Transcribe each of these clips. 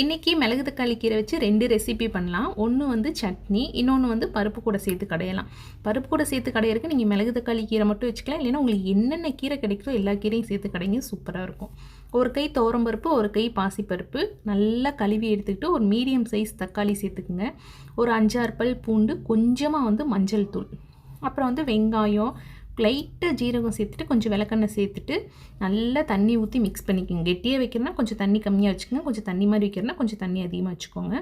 இன்றைக்கி மிளகு தக்காளி கீரை வச்சு ரெண்டு ரெசிபி பண்ணலாம். ஒன்று வந்து சட்னி இன்னொன்று வந்து பருப்பு கூட சேர்த்து கடையலாம். பருப்பு கூட சேர்த்து கடையிறதுக்கு நீங்கள் மிளகு தக்காளி கீரை மட்டும் வச்சுக்கலாம். இல்லைன்னா உங்களுக்கு என்னென்ன கீரை கிடைக்குதோ எல்லா கீரையும் சேர்த்து கடைங்க சூப்பராக இருக்கும். ஒரு கை பருப்பு ஒரு கை பாசிப்பருப்பு. நல்லா கழுவி எடுத்துக்கிட்டு ஒரு மீடியம் சைஸ் தக்காளி சேர்த்துக்குங்க. ஒரு அஞ்சாறு பல் பூண்டு கொஞ்சமாக வந்து மஞ்சள் தூள். அப்புறம் வந்து வெங்காயம் லைட்டாக ஜீரகம் சேர்த்துட்டு கொஞ்சம் விளக்கெண்ணெய் சேர்த்துட்டு நல்லா தண்ணி ஊற்றி மிக்ஸ் பண்ணிக்கோங்க. கெட்டியாக வைக்கிறனா கொஞ்சம் தண்ணி கம்மியாக வச்சுக்கோங்க. கொஞ்சம் தண்ணி மாதிரி வைக்கிறனா கொஞ்சம் தண்ணி அதிகமாக வச்சுக்கோங்க.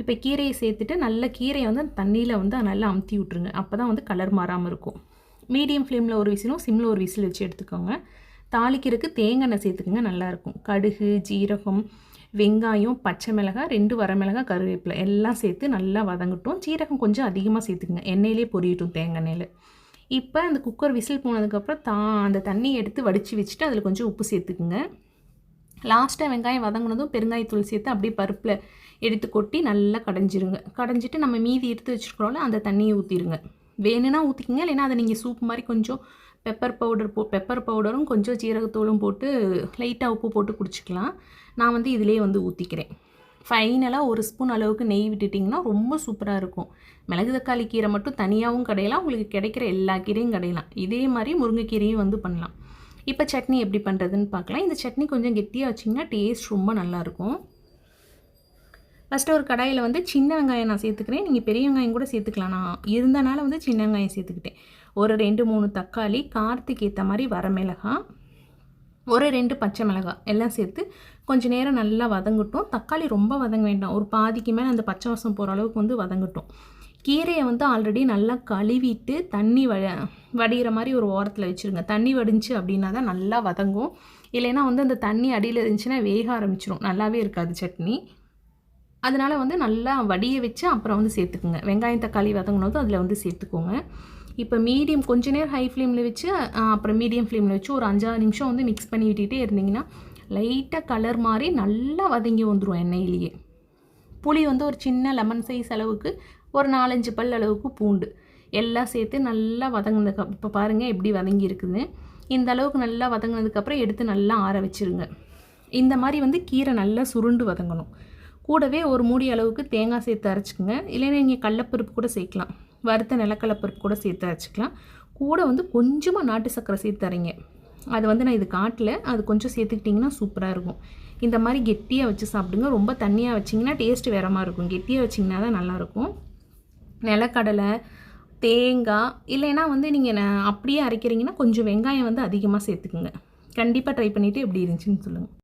இப்போ கீரையை சேர்த்துட்டு நல்ல கீரையை வந்து தண்ணியில் வந்து நல்லா அமுத்தி விட்ருங்க அப்போ தான் வந்து கலர் மாறாமல் இருக்கும். மீடியம் ஃப்ளேமில் ஒரு விசிலும் சிம்மில் ஒரு விசில் வச்சு எடுத்துக்கோங்க. தாளிக்கிறதுக்கு தேங்காய் சேர்த்துக்கோங்க நல்லாயிருக்கும் கடுகு ஜீரகம் வெங்காயம் பச்சை மிளகாய் ரெண்டு வரமிளகாய் கருவேப்பிலை எல்லாம் சேர்த்து நல்லா வதங்கட்டும். ஜீரகம் கொஞ்சம் அதிகமாக சேர்த்துக்குங்க. எண்ணெயிலே பொரியட்டும் தேங்காய் எண்ணெயில். இப்போ அந்த குக்கர் விசில் போனதுக்கப்புறம் தான் அந்த தண்ணியை எடுத்து வடித்து வச்சுட்டு அதில் கொஞ்சம் உப்பு சேர்த்துக்குங்க. லாஸ்ட்டாக வெங்காயம் வதங்கினதும் பெருங்காயத்தூள் சேர்த்து அப்படியே பருப்பில் எடுத்து கொட்டி நல்லா கடைஞ்சிருங்க. கடைஞ்சிட்டு நம்ம மீதி எடுத்து வச்சுருக்கிறோம்ல அந்த தண்ணியை ஊற்றிடுங்க வேணும்னா ஊற்றிக்கிங்க இல்லைன்னா அதை நீங்கள் சூப் மாதிரி கொஞ்சம் பெப்பர் பவுடர் போ பெப்பர் பவுடரும் கொஞ்சம் ஜீரகத்தூளும் போட்டு லைட்டாக உப்பு போட்டு குடிச்சிக்கலாம். நான் வந்து இதிலே வந்து ஊற்றிக்கிறேன் ஃபைனலாக ஒரு ஸ்பூன் அளவுக்கு நெய் விட்டுட்டிங்கன்னா ரொம்ப சூப்பராக இருக்கும். மிளகு தக்காளி கீரை மட்டும் தனியாகவும் கடையலாம் உங்களுக்கு கிடைக்கிற எல்லா கீரையும் கடையலாம். இதே மாதிரி முருங்கைக்கீரையும் வந்து பண்ணலாம். இப்போ சட்னி எப்படி பண்ணுறதுன்னு பார்க்கலாம். இந்த சட்னி கொஞ்சம் கெட்டியாக வச்சிங்கன்னா டேஸ்ட் ரொம்ப நல்லாயிருக்கும் ஃபஸ்ட்டு ஒரு கடாயில் வந்து சின்ன வெங்காயம் நான் சேர்த்துக்கிறேன். நீங்கள் பெரிய வெங்காயம் கூட சேர்த்துக்கலாம். நான் இருந்தனால வந்து சின்ன வெங்காயம் சேர்த்துக்கிட்டேன். ஒரு ரெண்டு மூணு தக்காளி காரத்துக்கு ஏற்ற மாதிரி வரமிளகாய் ஒரு ரெண்டு பச்சை மிளகாய் எல்லாம் சேர்த்து கொஞ்சம் நேரம் நல்லா வதங்கட்டும். தக்காளி ரொம்ப வதங்க வேண்டாம். ஒரு பாதிக்கு மேலே அந்த பச்சை வாசம் போகிற அளவுக்கு வந்து வதங்கட்டும். கீரையை வந்து ஆல்ரெடி நல்லா கழுவிட்டு தண்ணி வ வடிகிற மாதிரி ஒரு ஓரத்தில் வச்சுருங்க. தண்ணி வடிஞ்சு அப்படின்னா தான் நல்லா வதங்கும். இல்லைன்னா வந்து அந்த தண்ணி அடியில் இருந்துச்சுன்னா வேக ஆரம்பிச்சிடும் நல்லாவே இருக்காது சட்னி. அதனால் வந்து நல்லா வடிய வச்சு அப்புறம் வந்து சேர்த்துக்குங்க. வெங்காயம் தக்காளி வதங்கினதும் அதில் வந்து சேர்த்துக்கோங்க. இப்போ மீடியம் கொஞ்ச நேரம் ஹை ஃப்ளேமில் வச்சு அப்புறம் மீடியம் ஃப்ளேமில் வச்சு ஒரு அஞ்சாறு நிமிஷம் வந்து மிக்ஸ் பண்ணி விட்டுகிட்டே இருந்தீங்கன்னா லைட்டாக கலர் மாதிரி நல்லா வதங்கி வந்துடும் எண்ணெயிலேயே. புளி வந்து ஒரு சின்ன லெமன் சைஸ் அளவுக்கு ஒரு நாலஞ்சு பல் அளவுக்கு பூண்டு. எல்லாம் சேர்த்து நல்லா வதங்கினதுக்கு இப்போ பாருங்கள் எப்படி வதங்கி இருக்குது இந்த அளவுக்கு நல்லா வதங்கினதுக்கப்புறம் எடுத்து நல்லா ஆற வச்சுருங்க. இந்த மாதிரி வந்து கீரை நல்லா சுருண்டு வதங்கணும். கூடவே ஒரு மூடி அளவுக்கு தேங்காய் சேர்த்து அரைச்சிக்கோங்க. இல்லைன்னா நீங்கள் கடலப்பருப்பு கூட சேர்க்கலாம். வறுத்த நிலக்கடலப்பருப்பு கூட சேர்த்து அரைச்சிக்கலாம். கூட வந்து கொஞ்சமாக நாட்டு சர்க்கரை சேர்த்து தரீங்க அது வந்து நான் இது காட்டில். அது கொஞ்சம் சேர்த்துக்கிட்டிங்கன்னா சூப்பராக இருக்கும். இந்த மாதிரி கெட்டியாக வச்சு சாப்பிடுங்க. ரொம்ப தண்ணியாக வச்சிங்கன்னா டேஸ்ட்டு வேற மாதிரி இருக்கும். கெட்டியாக வச்சிங்கன்னா தான் நல்லாயிருக்கும் நிலக்கடலை தேங்காய் இல்லைன்னா வந்து நீங்கள் அப்படியே அரைக்கிறீங்கன்னா கொஞ்சம் வெங்காயம் வந்து அதிகமாக சேர்த்துக்குங்க. கண்டிப்பாக ட்ரை பண்ணிவிட்டு எப்படி இருந்துச்சுன்னு சொல்லுங்கள்